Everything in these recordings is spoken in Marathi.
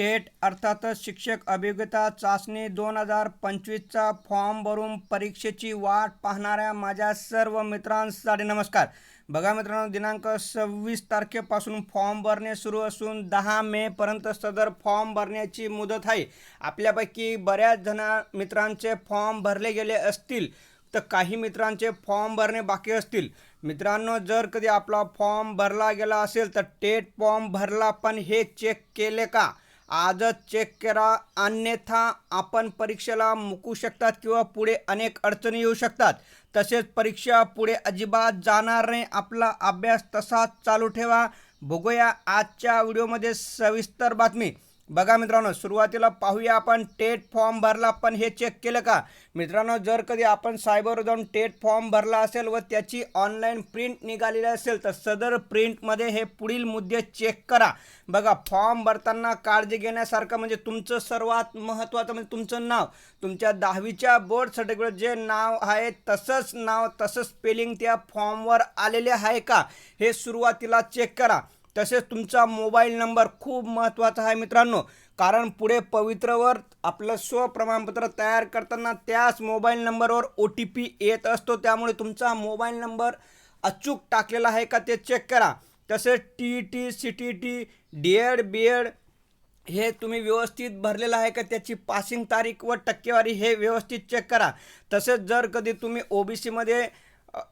टेट अर्थातच शिक्षक अभियोग्यता चाचणी दोन हजार पंचवीसचा फॉर्म भरून परीक्षेची वाट पाहणाऱ्या माझ्या सर्व मित्रांसाठी नमस्कार. बघा मित्रांनो दिनांक सव्वीस तारखेपासून फॉर्म भरणे सुरू असून दहा मेपर्यंत सदर फॉर्म भरण्याची मुदत आहे. आपल्यापैकी बऱ्याच जणा मित्रांचे फॉर्म भरले गेले असतील तर काही मित्रांचे फॉर्म भरणे बाकी असतील. मित्रांनो जर कधी आपला फॉर्म भरला गेला असेल तर टेट फॉर्म भरला पण हे चेक केले का? आजच चेक करा. अन्यथा आपण परीक्षेला मुकू शकतात किंवा पुढे अनेक अडचणी येऊ शकतात. तसेच परीक्षा पुढे अजिबात जाणार नाही. आपला अभ्यास तसाच चालू ठेवा. बघूया आजच्या व्हिडिओमध्ये सविस्तर बातमी. बघा मित्रांनो सुरुवातीला पाहूया आपण टेट फॉर्म भरला पण हे चेक केलं का? मित्रांनो जर कधी आपण सायबर जाऊन टेट फॉर्म भरला असेल व त्याची ऑनलाईन प्रिंट निघालेली असेल तर सदर प्रिंटमध्ये हे पुढील मुद्दे चेक करा. बघा फॉर्म भरताना काळजी घेण्यासारखं म्हणजे तुमचं सर्वात महत्त्वाचं म्हणजे तुमचं नाव. तुमच्या दहावीच्या बोर्ड सर्टिफिकेट जे नाव आहे तसंच नाव तसंच स्पेलिंग त्या फॉर्मवर आलेले आहे का? हे सुरुवातीला चेक करा. तसेच तुमचा मोबाईल नंबर खूप महत्त्वाचा आहे मित्रांनो. कारण पुढे पवित्रवर आपलं स्वप्रमाणपत्र तयार करताना त्याच मोबाईल नंबरवर ओ टी पी येत असतो. त्यामुळे तुमचा मोबाईल नंबर अचूक टाकलेला आहे का ते चेक करा. तसेच T T C T T D Ed B Ed हे तुम्ही व्यवस्थित भरलेलं आहे का त्याची पासिंग तारीख व टक्केवारी हे व्यवस्थित चेक करा. तसेच जर कधी तुम्ही ओ बी सीमध्ये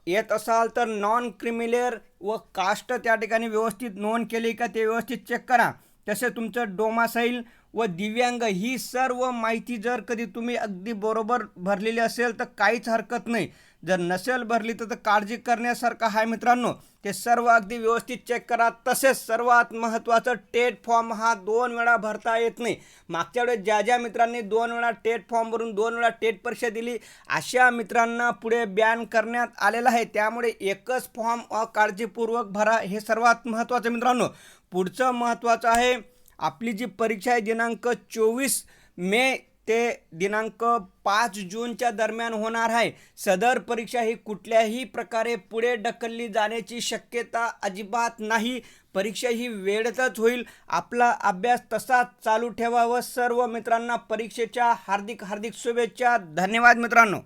येत असाल तर नॉन क्रिमिलेअर व कास्ट त्या ठिकाणी व्यवस्थित नोंद केली का ते व्यवस्थित चेक करा. तसे तुमचं डोमासाईल व दिव्यांग ही सर्व माहिती जर कधी तुम्ही अगदी बरोबर भरलेली असेल तर काहीच हरकत नाही. जर नसेल भरली तर तर काळजी करण्यासारखं आहे मित्रांनो. ते सर्व अगदी व्यवस्थित चेक करा. तसेच सर्वात महत्त्वाचं टेट फॉर्म हा दोन वेळा भरता येत नाही. मागच्या वेळेस ज्या ज्या मित्रांनी दोन वेळा टेट फॉर्म भरून दोन वेळा टेट परीक्षा दिली अशा मित्रांना पुढे बॅन करण्यात आलेला आहे. त्यामुळे एकच फॉर्म काळजीपूर्वक भरा. हे सर्वात महत्त्वाचं मित्रांनो. पुढचं महत्त्वाचं आहे आपली जी परीक्षा आहे दिनांक चोवीस मे ते दिनांक पाच जूनच्या दरम्यान होणार आहे. सदर परीक्षा ही कुठल्याही प्रकारे पुढे ढकलली जाण्याची शक्यता अजिबात नाही. परीक्षा ही वेळेतच होईल. आपला अभ्यास तसाच चालू ठेवा व सर्व मित्रांना परीक्षेच्या हार्दिक हार्दिक शुभेच्छा. धन्यवाद मित्रांनो.